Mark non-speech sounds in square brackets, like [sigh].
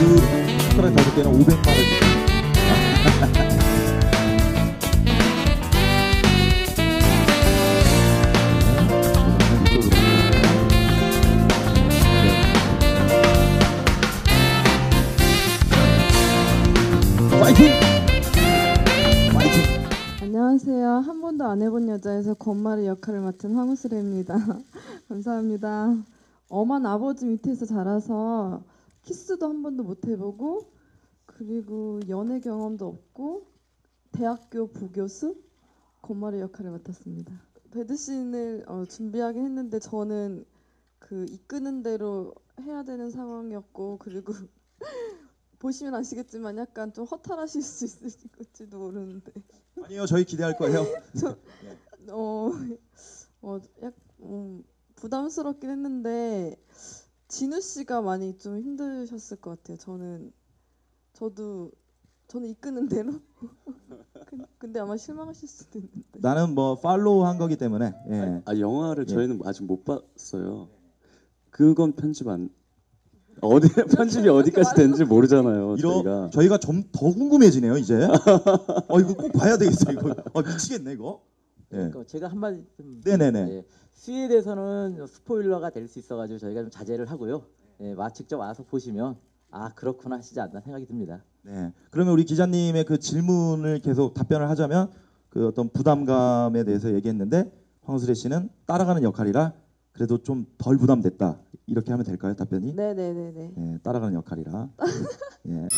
그 숟가락 다섯 개는 500마를 안녕하세요. 한 번도 안 해본 여자에서 권마리 역할을 맡은 황우스레입니다. [laughs] 감사합니다. 엄한 아버지 밑에서 자라서 키스도 한 번도 못 해보고 그리고 연애 경험도 없고 대학교 부교수 권마리 역할을 맡았습니다. 배드신을 어, 준비하긴 했는데 저는 그 이끄는 대로 해야 되는 상황이었고 그리고 [laughs] 보시면 아시겠지만 약간 좀 허탈하실 수 있을지도 모르는데 아니요, 저희 기대할 거예요. [laughs] 어, 어, 약, 음, 부담스럽긴 했는데 진우 씨가 많이 좀 힘드셨을 것 같아요. 저는 저도 저는 이끄는 대로. [laughs] 근- 근데 아마 실망하실 수도 있는데. 나는 뭐 팔로우 한 거기 때문에 예. 아 영화를 예. 저희는 아직 못 봤어요. 그건 편집 안 어디 [laughs] 편집이 어디까지 된지 모르잖아요. 이러 저희가 저희가 좀 더 궁금해지네요 이제. 어 이거 꼭 봐야 되겠어 이거. 어 미치겠네 이거. 예. 그러니까 제가 한마디 좀 네네네. 예, 수위에 대해서는 스포일러가 될 수 있어가지고 저희가 좀 자제를 하고요. 예, 와 직접 와서 보시면 아 그렇구나 하시지 않나 생각이 듭니다. 네. 그러면 우리 기자님의 그 질문을 계속 답변을 하자면 그 어떤 부담감에 대해서 얘기했는데 황수래 씨는 따라가는 역할이라 그래도 좀 덜 부담됐다 이렇게 하면 될까요 답변이? 네네네네. 예, 따라가는 역할이라. [laughs] 예.